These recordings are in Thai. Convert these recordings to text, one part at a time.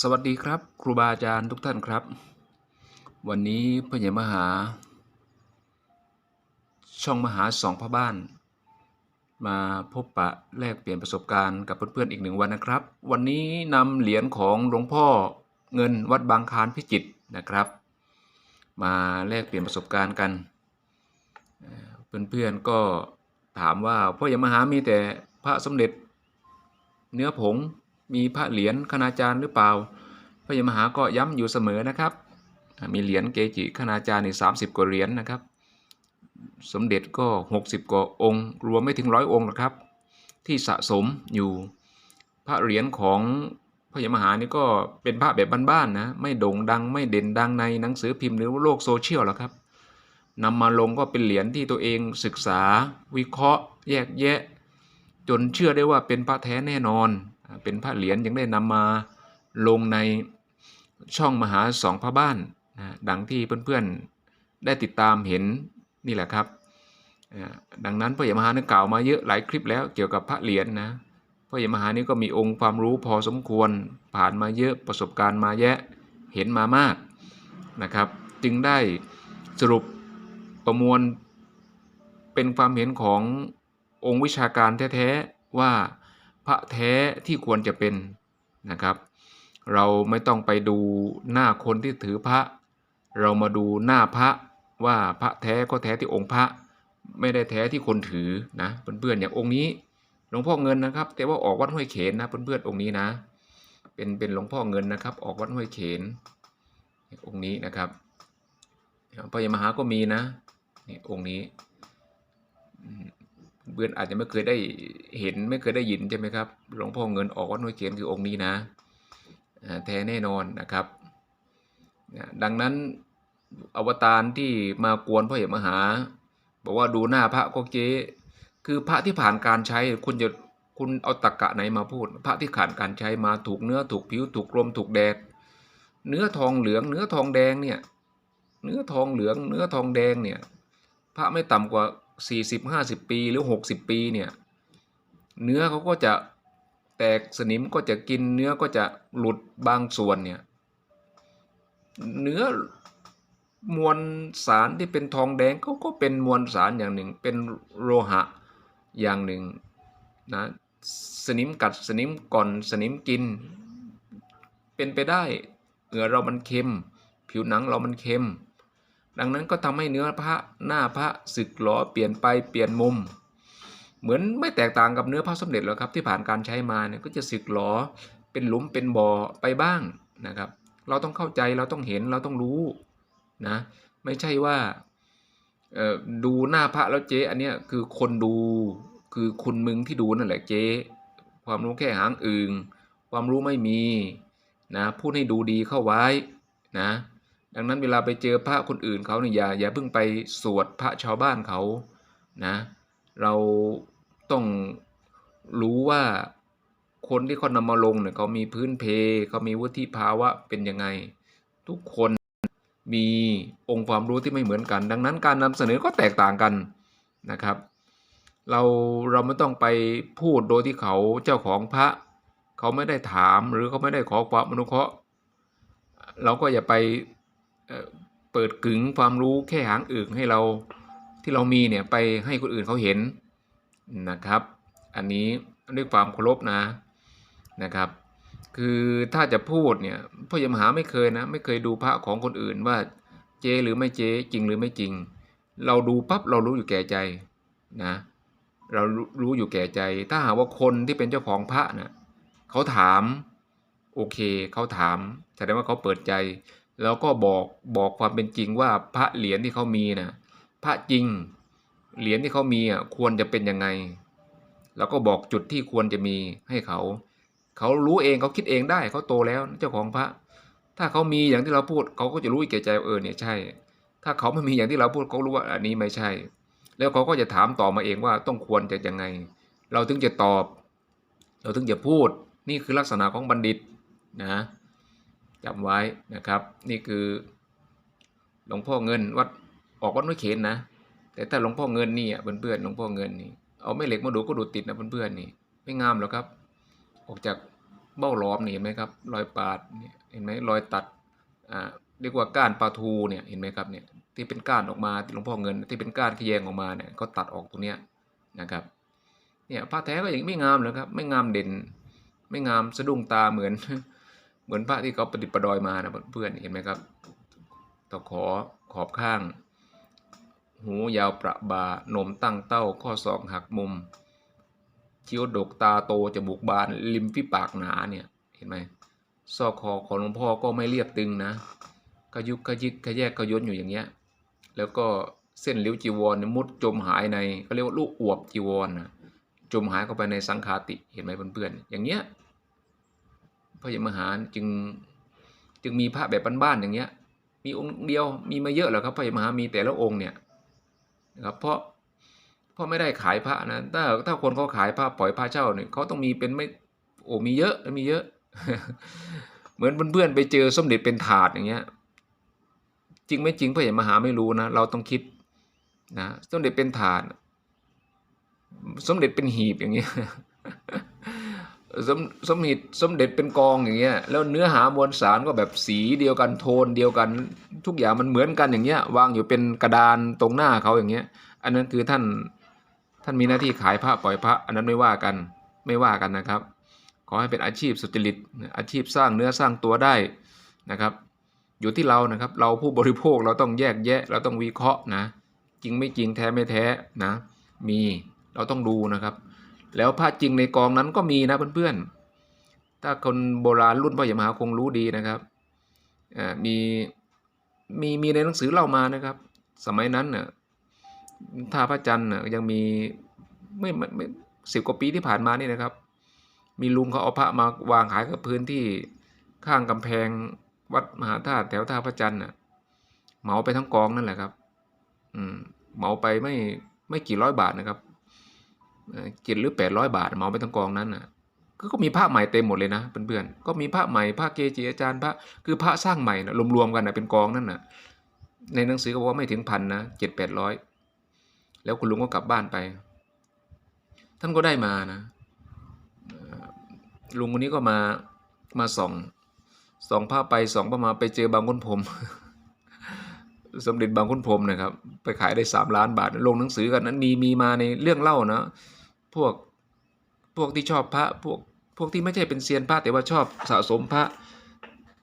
สวัสดีครับ ครูบาอาจารย์ทุกท่านครับ วันนี้พระใหญ่มหา ช่องมหาสองพ่อบ้าน มาพบปะแลกเปลี่ยนประสบการณ์กับเพื่อนๆอีกหนึ่งวันนะครับ วันนี้นำเหรียญของหลวงพ่อเงินวัดบางคานพิจิตรนะครับ มาแลกเปลี่ยนประสบการณ์กันเอ่อเพื่อนๆก็ถามว่าพ่อใหญ่มหามีแต่พระสมเด็จเนื้อผง มีพระเหรียญคณาจารย์หรือเปล่า พระยมหาก็ย้ำอยู่เสมอนะครับ มีเหรียญเกจิคณาจารย์นี่สามสิบกว่าเหรียญนะครับ สมเด็จก็หกสิบกว่าองค์ รวมไม่ถึงร้อยองค์หรอกครับ ที่สะสมอยู่พระเหรียญของพระยมหานี่ก็เป็นพระแบบบ้านๆนะไม่โด่งดังไม่เด่นดังในหนังสือพิมพ์หรือโลกโซเชียลหรอกครับนำมาลงก็เป็นเหรียญที่ตัวเองศึกษา วิเคราะห์ แยกแยะ จนเชื่อได้ว่าเป็นพระแท้แน่นอน เป็นพระเหรียญยังได้นำมาลงในช่องมหาสองพระบ้านนะดังที่เพื่อนๆได้ติดตามเห็นนี่แหละครับ ดังนั้นพระยมหาเนี่กล่าวมาเยอะหลายคลิปแล้วเกี่ยวกับพระเหรียญนะพระยมหานี่ก็มีองค์ความรู้พอสมควรผ่านมาเยอะประสบการณ์มาแยะเห็นมามากนะครับ จึงได้สรุปประมวลเป็นความเห็นขององค์วิชาการแท้ๆว่า พระแท้ที่ควรจะเป็นนะครับ เราไม่ต้องไปดูหน้าคนที่ถือพระ เรามาดูหน้าพระว่าพระแท้ก็แท้ที่องค์พระ ไม่ได้แท้ที่คนถือนะเพื่อนๆอย่างองค์นี้หลวงพ่อเงินนะครับ แต่ว่าออกวัดห้วยเขนนะเพื่อนๆองค์นี้นะ เป็นเป็นหลวงพ่อเงินนะครับ ออกวัดห้วยเขนองค์นี้นะครับพระยมหาก็มีนะนี่องค์นี้ เพื่อนอาจจะไม่เคยได้เห็นไม่เคยได้ยินใช่ไหมครับหลวงพ่อเงินออกวัดห้วยเขนคือองค์นี้นะแท้แน่นอนนะครับดังนั้นอวตารที่มากวนพระเหมหา บอกว่าดูหน้าพระก็เจ๊คือพระที่ผ่านการใช้คุณจะคุณเอาตรกกะไหนมาพูด พระที่ผ่านการใช้มาถูกเนื้อถูกผิวถูกลมถูกแดดเนื้อทองเหลือง เนื้อทองแดงเนี่ยเนื้อทองเหลือง เนื้อทองแดงเนี่ยพระไม่ต่ำกว่า สี่สิบห้าสิบปีหรือหกสิบปีเนี่ยเนื้อเขาก็จะแตกสนิมก็จะกินเนื้อก็จะหลุดบางส่วนเนี่ยเนื้อมวลสารที่เป็นทองแดงเขาก็เป็นมวลสารอย่างหนึ่ง เป็นโลหะอย่างหนึ่งนะสนิมกัดสนิมก่อนสนิมกิน เป็นไปได้เหงื่อเรามันเค็ม ผิวหนังเรามันเค็ม ดังนั้นก็ทำให้เนื้อพระหน้าพระสึกหรอเปลี่ยนไปเปลี่ยนมุม เหมือนไม่แตกต่างกับเนื้อพระสมเด็จหรอกครับที่ผ่านการใช้มาเนี่ยก็จะสึกหรอเป็นหลุมเป็นบ่อไปบ้างนะครับ เราต้องเข้าใจเราต้องเห็นเราต้องรู้นะไม่ใช่ว่าดูหน้าพระแล้วเจ๊อันเนี้ยคือคนดูคือคุณมึงที่ดูนั่นแหละเจ๊ความรู้แค่หางอึงความรู้ไม่มีนะพูดให้ดูดีเข้าไว้นะ ดังนั้นเวลาไปเจอพระคนอื่นเขาเนี่ยอย่าอย่าเพิ่งไปสวดพระชาวบ้านเขานะเราต้องรู้ว่าคนที่เขานำมาลงเนี่ยเขามีพื้นเพเขามีวุฒิภาวะเป็นยังไง ทุกคนมีองค์ความรู้ที่ไม่เหมือนกัน ดังนั้นการนำเสนอก็แตกต่างกันนะครับ เราเราไม่ต้องไปพูดโดยที่เขาเจ้าของพระ เขาไม่ได้ถามหรือเขาไม่ได้ขอความอนุเคราะห์ เราก็อย่าไป เปิดกึ๋งความรู้แค่หางอึ่งให้เราที่เรามีเนี่ยไปให้คนอื่นเขาเห็นนะครับ อันนี้ด้วยความเคารพนะนะครับ คือถ้าจะพูดเนี่ยพ่อยมหาไม่เคยนะไม่เคยดูพระของคนอื่นว่าเจหรือไม่เจจริงหรือไม่จริง เราดูปั๊บเรารู้อยู่แก่ใจนะเรารู้อยู่แก่ใจ ถ้าหากว่าคนที่เป็นเจ้าของพระนะเขาถามโอเคเขาถามแสดงว่าเขาเปิดใจ แล้วก็บอกบอกความเป็นจริงว่าพระเหรียญที่เขามีนะพระจริงเหรียญที่เขามีอะควรจะเป็นยังไง แล้วก็บอกจุดที่ควรจะมีให้เขา เขารู้เองเขาคิดเองได้เขาโตแล้วเจ้าของพระ ถ้าเขามีอย่างที่เราพูดเขาก็จะรู้อีกแก่ใจเออเนี่ยใช่ ถ้าเขาไม่มีอย่างที่เราพูดเขารู้ว่าอันนี้ไม่ใช่ แล้วเขาก็จะถามต่อมาเองว่าต้องควรจะยังไง เราถึงจะตอบ เราถึงจะพูดนี่คือลักษณะของบัณฑิตนะ จำไว้นะครับ นี่คือหลวงพ่อเงินวัดออกวัดน้อยเขนนะ แต่ถ้าหลวงพ่อเงินนี่อะเพื่อนๆหลวงพ่อเงินนี่เอาแม่เหล็กมาดูก็ดูติดนะเพื่อนๆนี่ ไม่งามหรอกครับ ออกจากเบ้าหลอมนี่เห็นไหมครับ รอยปาดเนี่ยเห็นไหมรอยตัดอ่าเรียกว่าก้านปลาทูเนี่ยเห็นไหมครับเนี่ยที่เป็นก้านออกมาที่หลวงพ่อเงิน ที่เป็นก้านขยงออกมาเนี่ยก็ตัดออกตรงเนี้ยนะครับเนี่ยผ้าแท้ก็อย่างไม่งามเลยครับ ไม่งามเด่น ไม่งามสะดุ้งตาเหมือน เหมือนพระที่เขาประดิษฐ์ประดอยมานะเพื่อนเห็นไหมครับตะขอขอบข้าง หูยาวประบาหนมตั้งเต้าข้อศอกหักมุมคิ้วดกตาโตจมูกบานริมฝีปากหนาเนี่ยเห็นไหมซอกคอของหลวงพ่อก็ไม่เรียบตึงนะกระยุกกระยิกกระแยกกระยนอยู่อย่างเงี้ยแล้วก็เส้นลิ้วจีวรมุดจมหายในเขาเรียกว่าลูกอวบจีวรนะจมหายเข้าไปในสังคาติเห็นไหมเพื่อนๆอย่างเงี้ย พระยมหาจึงจึงมีพระแบบบ้านๆอย่างเงี้ย มีองค์เดียวมีมาเยอะหรอครับพระยมหามีแต่ละองค์เนี่ยนะครับเพราะเพราะไม่ได้ขายพระนะถ้าถ้าคนเขาขายพระปล่อยพระเช่าเนี่ยเขาต้องมีเป็นไม่โอ้มีเยอะมีเยอะ เหมือนเพื่อนๆไปเจอสมเด็จเป็นถาดอย่างเงี้ย จริงไม่จริงพระเห็นมหาไม่รู้นะเราต้องคิดนะสมเด็จเป็นถาดสมเด็จเป็นหีบอย่างเงี้ย สมสมเด็จสมเด็จเป็นกองอย่างเงี้ยแล้วเนื้อหามวลสารก็แบบสีเดียวกันโทนเดียวกันทุกอย่างมันเหมือนกันอย่างเงี้ยวางอยู่เป็นกระดานตรงหน้าเขาอย่างเงี้ย อันนั้นคือท่านท่านมีหน้าที่ขายพระปล่อยพระ อันนั้นไม่ว่ากันไม่ว่ากันนะครับ ขอให้เป็นอาชีพสุจริตอาชีพสร้างเนื้อสร้างตัวได้นะครับ อยู่ที่เรานะครับ เราผู้บริโภคเราต้องแยกแยะ เราต้องวิเคราะห์นะ จริงไม่จริงแท้ไม่แท้นะ มีเราต้องดูนะครับ แล้วพระจริงในกองนั้นก็มีนะเพื่อนๆ ถ้าคนโบราณรุ่นพ่อใหญ่มหาคงรู้ดีนะครับอ่ามีมีมีในหนังสือเล่ามานะครับ สมัยนั้นน่ะท่าพระจันทร์น่ะยังมีไม่ไม่ไม่สิบกว่าปีที่ผ่านมานี่นะครับ มีลุงเขาเอาพระมาวางขายกับพื้นที่ข้างกำแพงวัดมหาธาตุแถวท่าพระจันทร์น่ะเหมาไปทั้งกองนั่นแหละครับ อืมเหมาไปไม่ไม่กี่ร้อยบาทนะครับ เจ็ดหรือแปดร้อยบาทเหมาไปทั้งกองนั้นน่ะก็มีพระใหม่เต็มหมดเลยนะเพื่อนๆก็มีพระใหม่พระเกจิอาจารย์พระคือพระสร้างใหม่นะรวมๆกันนะเป็นกองนั่นน่ะในหนังสือก็บอกว่าไม่ถึงพันนะเจ็ดแปดร้อยแล้วคุณลุงก็กลับบ้านไป ท่านก็ได้มานะลุงคนนี้ก็มามาส่องส่องผ้าไปส่องผ้ามาไปเจอบางคนผม สมเด็จบางคนผมนะครับ ไปขายได้สามล้านบาทลงหนังสือกันนั้นมีมีมาในเรื่องเล่านะ พวกพวกที่ชอบพระพวกพวกที่ไม่ใช่เป็นเซียนพระแต่ว่าชอบสะสมพระ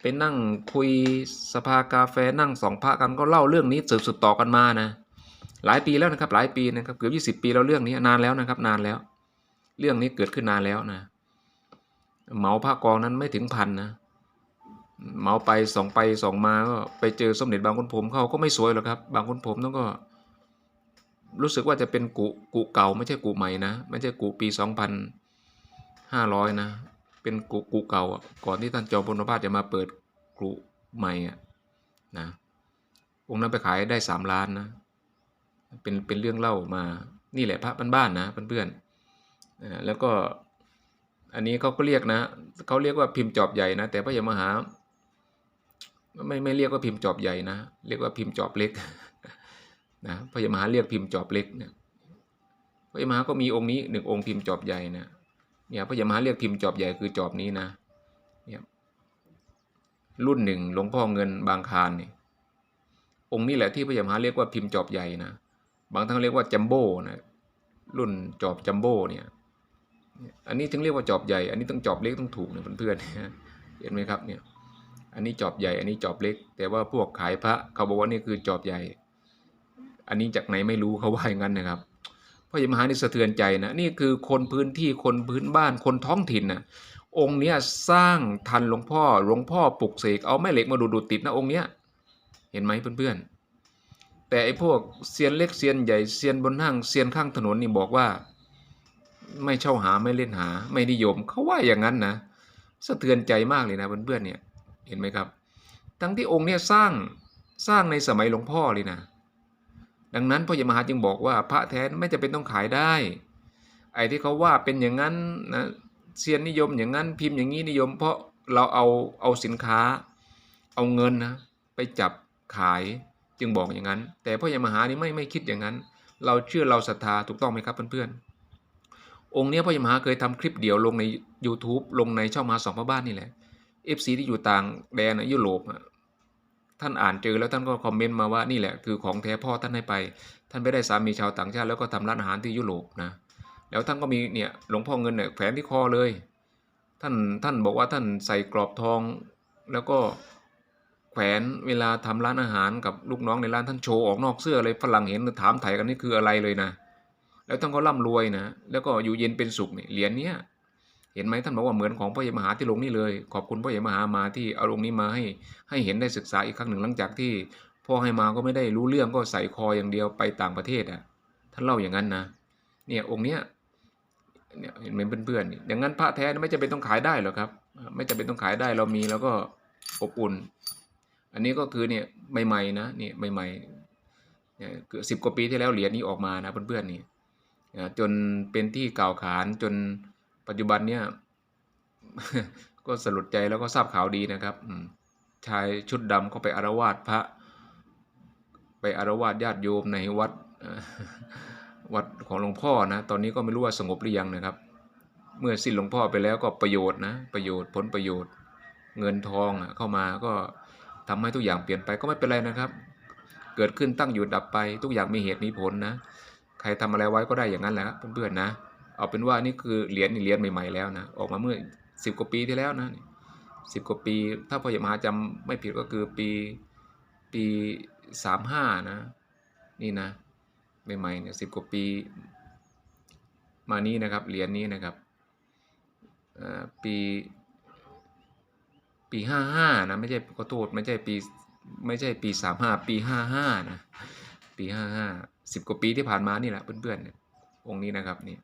ไปนั่งคุยสภากาแฟนั่งสองพระกันก็เล่าเรื่องนี้สืบสืบต่อกันมานะหลายปีแล้วนะครับหลายปีนะครับเกือบยี่สิบปีแล้วเรื่องนี้นานแล้วนะครับ นานแล้ว เรื่องนี้เกิดขึ้นนานแล้วนะเหมาผ้ากองนั้นไม่ถึงพันนะเหมาไปสองไปสองมาก็ไปเจอสมเด็จบางคนผมเขาก็ไม่สวยหรอกครับ บางคนผมต้องก็ รู้สึกว่าจะเป็นกุกุเก่าไม่ใช่กุใหม่นะไม่ใช่กุปีสองพันห้าร้อยนะเป็นกุกุเก่าก่อนที่ท่านจอมพลพาสจะมาเปิดกุใหม่อะนะองค์นั้นไปขายได้สามล้านนะเป็นเป็นเรื่องเล่ามานี่แหละพระบ้านๆนะเพื่อนๆแล้วก็อันนี้เขาก็เรียกนะเขาเรียกว่าพิมพ์จอบใหญ่นะ แต่พระยมหาไม่ไม่เรียกว่าพิมพ์จอบใหญ่นะ เรียกว่าพิมพ์จอบเล็ก นะพระยามหาเรียกพิมพ์จอบเล็กเนี่ยพระยามหาก็มีองค์นี้หนึ่งองค์พิมพ์จอบใหญ่นะเนี่ยพระยามหาเรียกพิมพ์จอบใหญ่คือจอบนี้นะเนี่ยรุ่นหนึ่งหลวงพ่อเงินบางคารนี่องค์นี้แหละที่พระยามหาเรียกว่าพิมพ์จอบใหญ่นะบางท่านเรียกว่าจัมโบ้นะรุ่นจอบจัมโบ้เนี่ยอันนี้ถึงเรียกว่าจอบใหญ่ อันนี้ต้องจอบเล็กต้องถูกนะเพื่อนๆเห็นไหมครับเนี่ยอันนี้จอบใหญ่ อันนี้จอบเล็ก แต่ว่าพวกขายพระเขาบอกว่านี่คือจอบใหญ่ อันนี้จากไหนไม่รู้เขาว่าอย่างนั้นนะครับพราะยมหานี่สะเทือนใจนะนี่คือคนพื้นที่คนพื้นบ้านคนท้องถิ่นนะองค์เนี้ยสร้างทันหลวงพ่อหลวงพ่อปลุกเสกเอาแม่เหล็กมาดูดูติดนะองค์เนี้ยเห็นไหมเพื่อนๆ แต่ไอ้พวกเซียนเล็กเซียนใหญ่เซียนบนห้างเซียนข้างถนนนี่บอกว่า ไม่เช่าหาไม่เล่นหา ไม่นิยมเขาว่าอย่างนั้นนะสะเทือนใจมากเลยนะเพื่อนๆเนี่ยเห็นไหมครับ ทั้งที่องค์เนี่ยสร้างสร้างในสมัยหลวงพ่อเลยนะ ดังนั้นพ่อใหญ่มหาจึงบอกว่าพระแท้ไม่จะเป็นต้องขายได้ ไอ้ที่เขาว่าเป็นอย่างนั้นนะเซียนนิยมอย่างนั้นพิมพ์อย่างนี้นิยม เพราะเราเอาเอาสินค้า เอาเงินนะไปจับขายจึงบอกอย่างนั้น แต่พ่อใหญ่มหานี่ไม่ไม่คิดอย่างนั้น เราเชื่อเราศรัทธาถูกต้องไหมครับเพื่อนๆองค์นี้พ่อใหญ่มหาเคยทำคลิปเดียวลงใน YouTube ลงในช่องมาสองพ่อบ้านนี่แหละ FC ที่อยู่ต่างแดนอะยุโรปอะ ท่านอ่านเจอแล้วท่านก็คอมเมนต์มาว่านี่แหละคือของแท้พ่อท่านให้ไป ท่านไปได้สามีชาวต่างชาติแล้วก็ทำร้านอาหารที่ยุโรปนะแล้วท่านก็มีเนี่ยหลวงพ่อเงินเนี่ยแขวนที่คอเลย ท่านท่านบอกว่าท่านใส่กรอบทอง แล้วก็แขวนเวลาทำร้านอาหารกับลูกน้องในร้านท่านโชว์ออกนอกเสื้อเลยฝรั่งเห็นถามไถ่กันนี่คืออะไรเลยนะ แล้วท่านก็ร่ำรวยนะแล้วก็อยู่เย็นเป็นสุขเนี่ยเหรียญเนี้ย เห็นไหมท่านบอกว่าเหมือนของพ่อใหญ่มหาที่ลงนี่เลย ขอบคุณพ่อใหญ่มหามาที่เอาลงนี้มาให้ให้เห็นได้ศึกษาอีกครั้งหนึ่งหลังจากที่พ่อให้มาก็ไม่ได้รู้เรื่องก็ใส่คออย่างเดียวไปต่างประเทศอะท่านเล่าอย่างนั้นนะเนี่ยองค์เนี้ยเนี่ยเห็นไหมเพื่อนๆอย่างนั้นพระแท้ไม่จำเป็นต้องขายได้หรอกครับ ไม่จำเป็นต้องขายได้เรามีแล้วก็อบอุ่น อันนี้ก็คือเนี่ยใหม่ๆนะเนี่ยใหม่ๆเนี่ยคือบสิบกว่าปีที่แล้วเหรียญนี้ออกมานะเพื่อนๆนี่อ่าจนเป็นที่กล่าวขานจน ปัจจุบันเนี่ยก็สลดใจแล้วก็ทราบข่าวดีนะครับชายชุดดำก็ไปอารวาสพระ ไปอารวาสญาติโยมในวัดวัดของหลวงพ่อนะ ตอนนี้ก็ไม่รู้ว่าสงบหรือยังนะครับ เมื่อสิ้นหลวงพ่อไปแล้วก็ประโยชน์นะ ประโยชน์ผลประโยชน์ เงินทองเข้ามาก็ทำให้ทุกอย่างเปลี่ยนไปก็ไม่เป็นไรนะครับ เกิดขึ้นตั้งอยู่ดับไป ทุกอย่างมีเหตุมีผลนะ ใครทำอะไรไว้ก็ได้อย่างนั้นแหละเพื่อนๆนะ เอาเป็นว่านี่คือเหรียญเหรียญใหม่ๆแล้วนะออกมาเมื่อสิบกว่าปีที่แล้วนะสิบกว่าปี ถ้าพ่อใหญ่มหาจำไม่ผิดก็คือปีปีสามห้านะนี่นะใหม่ๆเนี่ยสิบกว่าปี มานี้นะครับเหรียญนี้นะครับอ่อปีปีห้าห้านะไม่ใช่ขอโทษไม่ใช่ปีไม่ใช่ปีสามห้าปีห้าห้านะปีห้าห้าสิบกว่าปีที่ผ่านมานี่แหละเพื่อนๆเนี่ยองค์นี้นะครับนี่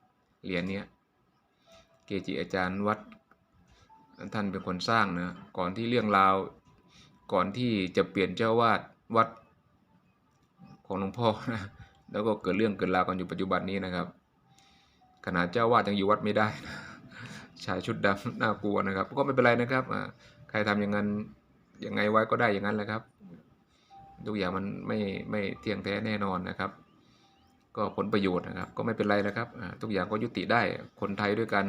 เหรียญนี้เกจิอาจารย์วัดท่านเป็นคนสร้างนะก่อนที่เรื่องราวก่อนที่จะเปลี่ยนเจ้าวาดวัดของหลวงพ่อนะแล้วก็เกิดเรื่องเกิดราวกันอยู่ปัจจุบันนี้นะครับ ขนาดเจ้าวาดยังอยู่วัดไม่ได้นะชายชุดดำน่ากลัวนะครับ ก็ไม่เป็นไรนะครับใครทำอย่างนั้นยังไงไว้ก็ได้อย่างนั้นแหละครับทุกอย่างมันไม่ไม่เที่ยงแท้แน่นอนนะครับ ก็ผลประโยชน์นะครับ ก็ไม่เป็นไรนะครับทุกอย่างก็ยุติได้คนไทยด้วยกัน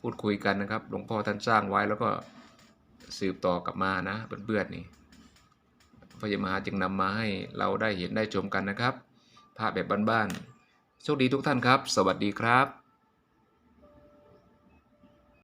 พูดคุยกันนะครับหลวงพ่อท่านสร้างไว้แล้วก็สืบต่อกลับมานะเพื่อนๆนี่พระยามาจึงนำมาให้เราได้เห็นได้ชมกันนะครับภาพแบบบ้านๆโชคดีทุกท่านครับ สวัสดีครับ